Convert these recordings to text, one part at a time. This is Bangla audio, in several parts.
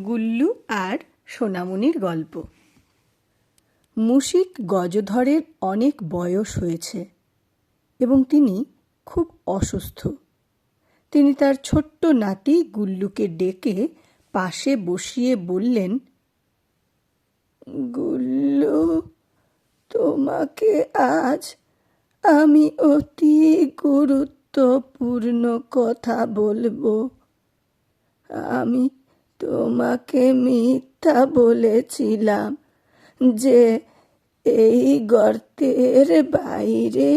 গুল্লু আর সোনামণির গল্প। মুশিক গজধরের অনেক বয়স হয়েছে এবং তিনি খুব অসুস্থ। তিনি তার ছোট্ট নাতি গুল্লুকে ডেকে পাশে বসিয়ে বললেন, গুল্লু, তোমাকে আজ আমি অতি গুরুত্বপূর্ণ কথা বলব। আমি তোমাকে মিথ্যা বলেছিলাম যে এই গর্তের বাইরে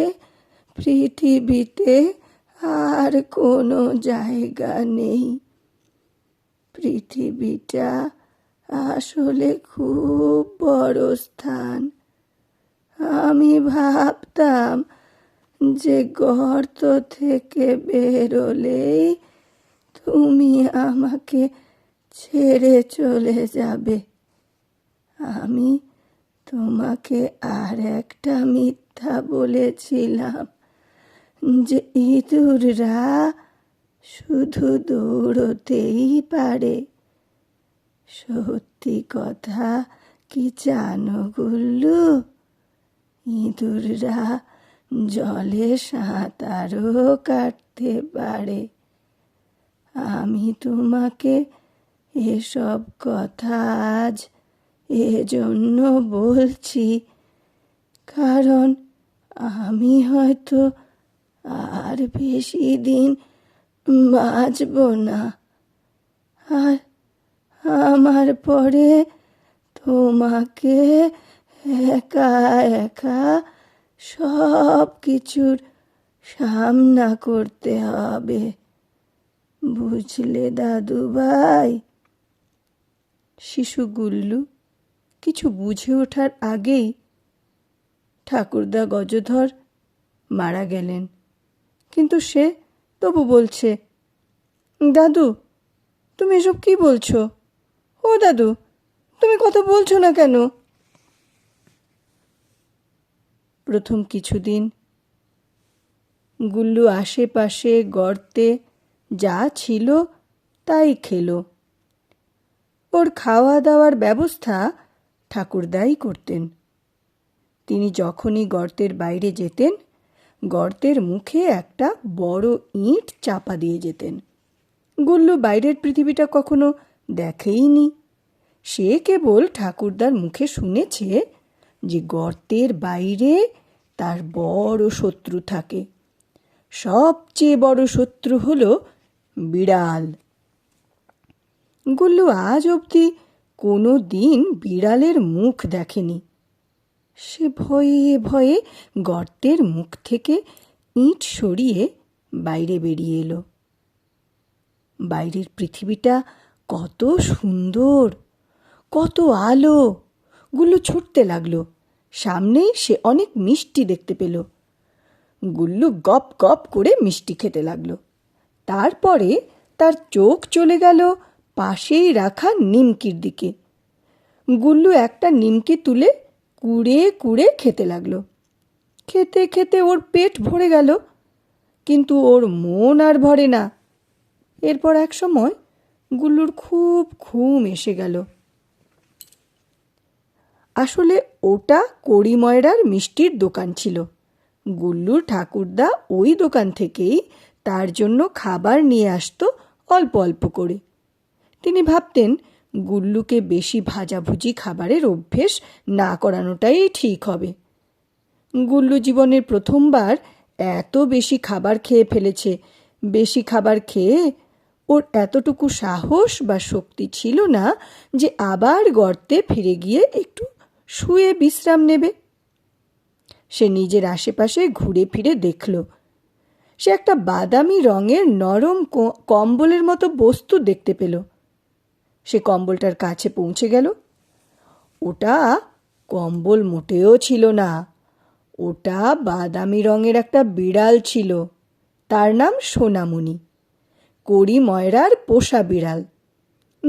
পৃথিবীতে আর কোনো জায়গা নেই। পৃথিবীটা আসলে খুব বড় স্থান। আমি ভাবতাম যে গর্ত থেকে বেরোলেই তুমি আমাকে ছেড়ে চলে যাবে। আমি তোমাকে আর একটা মিথ্যা বলেছিলাম যে ইঁদুররা শুধু দৌড়তেই পারে। সত্যি কথা কি জানো গুল্লু? ইঁদুররা জলে সাঁতারও কাটতে পারে। আমি তোমাকে এসব কথা আজ এজন্য বলছি, কারণ আমি হয়তো আর বেশি দিন বাঁচব না। আর আমার পরে তোমাকে একা একা সব কিছুর সামনা করতে হবে। বুঝলে দাদু ভাই শিশু গুল্লু, কিছু বুঝে ওঠার আগেই ঠাকুরদা গজধর মারা গেলেন। কিন্তু সে তবু বলছে, দাদু, তুমি এসব কি বলছো? ও দাদু, তুমি কথা বলছো না কেন? প্রথম কিছুদিন গুল্লু আশেপাশে গর্তে যা ছিল তাই খেলো। ওর খাওয়া দাওয়ার ব্যবস্থা ঠাকুরদাই করতেন। তিনি যখনই গর্তের বাইরে যেতেন, গর্তের মুখে একটা বড় ইঁট চাপা দিয়ে যেতেন। গুল্লু বাইরের পৃথিবীটা কখনো দেখেইনি। সে কেবল ঠাকুরদার মুখে শুনেছে যে গর্তের বাইরে তার বড় শত্রু থাকে। সবচেয়ে বড় শত্রু হলো বিড়াল। গুল্লু আজ অবধি কোনো দিন বিড়ালের মুখ দেখেনি। সে ভয়ে ভয়ে গর্তের মুখ থেকে ইঁট সরিয়ে বাইরে বেরিয়ে এলো। বাইরের পৃথিবীটা কত সুন্দর, কত আলো। গুল্লু ছুটতে লাগল। সামনেই সে অনেক মিষ্টি দেখতে পেল। গুল্লু গপ গপ করে মিষ্টি খেতে লাগল। তারপরে তার চোখ চলে গেল পাশেই রাখা নিমকির দিকে। গুল্লু একটা নিমকি তুলে কুড়ে কুড়ে খেতে লাগল। খেতে খেতে ওর পেট ভরে গেল, কিন্তু ওর মন আর ভরে না। এরপর এক সময় গুল্লুর খুব ঘুম এসে গেল। আসলে ওটা কড়িময়রার মিষ্টির দোকান ছিল। গুল্লুর ঠাকুরদা ওই দোকান থেকেই তার জন্য খাবার নিয়ে আসতো অল্প অল্প করে। তিনি ভাবতেন, গুল্লুকে বেশি ভাজাভুজি খাবারের অভ্যেস না করানোটাই ঠিক হবে। গুল্লু জীবনের প্রথমবার এত বেশি খাবার খেয়ে ফেলেছে। বেশি খাবার খেয়ে ওর এতটুকু সাহস বা শক্তি ছিল না যে আবার গর্তে ফিরে গিয়ে একটু শুয়ে বিশ্রাম নেবে। সে নিজের আশেপাশে ঘুরে ফিরে দেখল। সে একটা বাদামি রঙের নরম কম্বলের মতো বস্তু দেখতে পেল। সে কম্বলটার কাছে পৌঁছে গেল। ওটা কম্বল মোটেও ছিল না। ওটা বাদামি রঙের একটা বিড়াল ছিল। তার নাম সোনামণি। করি ময়রার পোষা বিড়াল।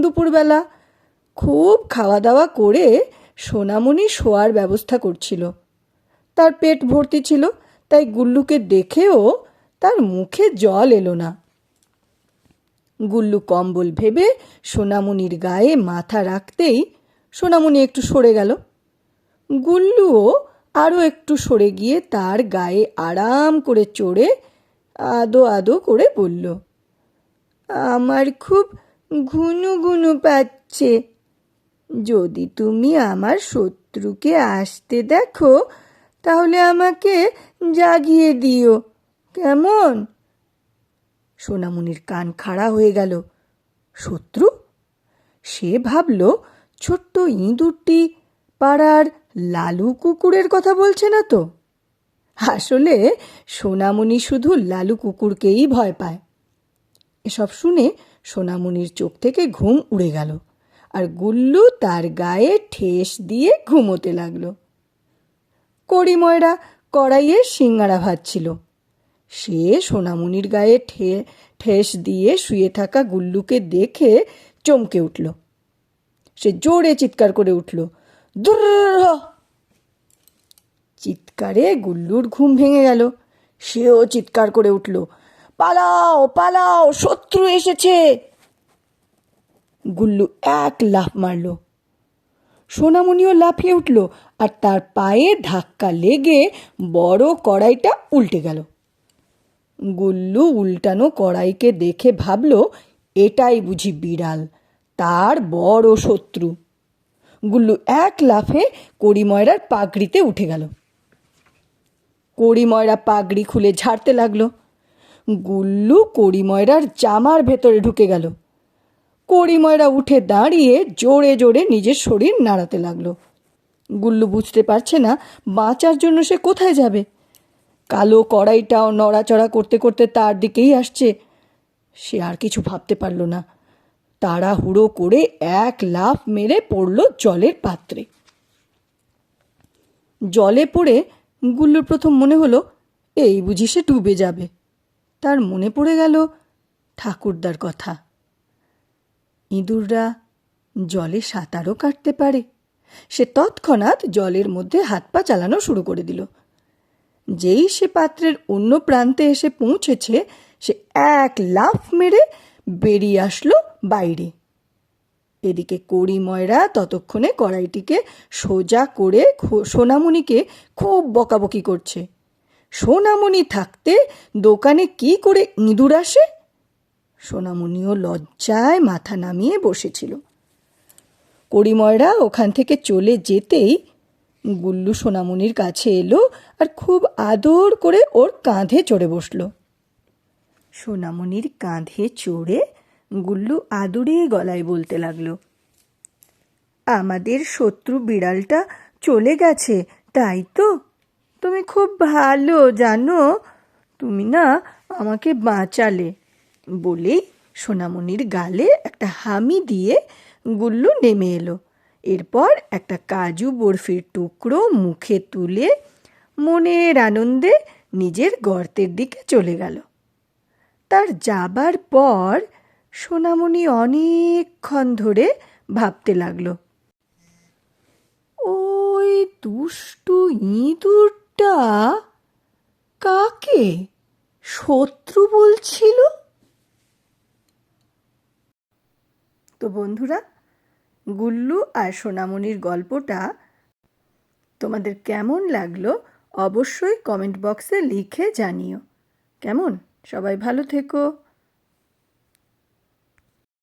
দুপুরবেলা খুব খাওয়া দাওয়া করে সোনামণি শোয়ার ব্যবস্থা করছিল। তার পেট ভর্তি ছিল, তাই গুল্লুকে দেখেও তার মুখে জল এলো না। গুল্লু কম্বল ভেবে সোনামণির গায়ে মাথা রাখতেই সোনামণি একটু সরে গেল। গুল্লুও আরও একটু সরে গিয়ে তার গায়ে আরাম করে চড়ে আদো আদো করে বলল, আমার খুব ঘুনু ঘুনু পাচ্ছে। যদি তুমি আমার শত্রুকে আসতে দেখো, তাহলে আমাকে জাগিয়ে দিও। কেমন? সোনামণির কান খাড়া হয়ে গেল। শত্রু? সে ভাবল, ছোট্ট ইঁদুরটি পাড়ার লালু কুকুরের কথা বলছে না তো? আসলে সোনামণি শুধু লালু কুকুরকেই ভয় পায়। এসব শুনে সোনামণির চোখ থেকে ঘুম উড়ে গেল আর গুল্লু তার গায়ে ঠেস দিয়ে ঘুমোতে লাগল। করিময়রা কড়াইয়ে সিঙ্গারা ভাজছিল। সে সোনামণির গায়ে ঠে, ঠেস দিয়ে শুয়ে থাকা গুল্লুকে দেখে চমকে উঠল। সে জোরে চিৎকার করে উঠল, দূর চিৎকারে গুল্লুর ঘুম ভেঙে গেল। সেও চিৎকার করে উঠল, পালাও পালাও, শত্রু এসেছে! গুল্লু এক লাফ মারল। সোনামণিও লাফিয়ে উঠল আর তার পায়ে ধাক্কা লেগে বড় কড়াইটা উল্টে গেল। গুল্লু উল্টানো কড়াইকে দেখে ভাবল, এটাই বুঝি বিড়াল, তার বড় শত্রু। গুল্লু এক লাফে কড়িময়রার পাগড়িতে উঠে গেল। কড়িময়রা পাগড়ি খুলে ঝাড়তে লাগল। গুল্লু কড়িময়রার জামার ভেতরে ঢুকে গেল। কড়িময়রা উঠে দাঁড়িয়ে জোরে জোরে নিজের শরীর নাড়াতে লাগল। গুল্লু বুঝতে পারছে না, বাঁচার জন্য সে কোথায় যাবে? কালো কড়াইটাও নড়াচড়া করতে করতে তার দিকেই আসছে। সে আর কিছু ভাবতে পারল না। তাড়াহুড়ো করে এক লাফ মেরে পড়ল জলের পাত্রে। জলে পড়ে গুল্লুর প্রথম মনে হলো, এই বুঝি সে ডুবে যাবে। তার মনে পড়ে গেল ঠাকুরদার কথা। ইঁদুররা জলে সাঁতারও কাটতে পারে। সে তৎক্ষণাৎ জলের মধ্যে হাত পা চালানো শুরু করে দিল। যেই সে পাত্রের অন্য প্রান্তে এসে পৌঁছেছে, সে এক লাফ মেরে বেরিয়ে আসলো বাইরে। এদিকে কড়িময়রা ততক্ষণে কড়াইটিকে সোজা করে সোনামণিকে খুব বকাবকি করছে। সোনামণি থাকতে দোকানে কি করে ইঁদুর আসে? সোনামণিও লজ্জায় মাথা নামিয়ে বসেছিল। কড়িময়রা ওখান থেকে চলে যেতেই গুল্লু সোনামণির কাছে এলো আর খুব আদর করে ওর কাঁধে চড়ে বসল। সোনামণির কাঁধে চড়ে গুল্লু আদুরে গলায় বলতে লাগল, আমাদের শত্রু বিড়ালটা চলে গেছে, তাই তো? তুমি খুব ভালো জানো, তুমি না আমাকে বাঁচালে বলেই সোনামণির গালে একটা হামি দিয়ে গুল্লু নেমে এলো। এরপর একটা কাজু বরফির টুকরো মুখে তুলে মনের আনন্দে নিজের গর্তের দিকে চলে গেল। তার যাবার পর সোনামণি অনেকক্ষণ ধরে ভাবতে লাগল, ওই দুষ্টু ইঁদুরটা কাকে? শত্রু বলছিল? তো বন্ধুরা গুল্লু আর সোনামণির গল্পটা তোমাদের কেমন লাগল অবশ্যই কমেন্ট বক্সে লিখে জানিও। কেমন? সবাই ভালো থেকো।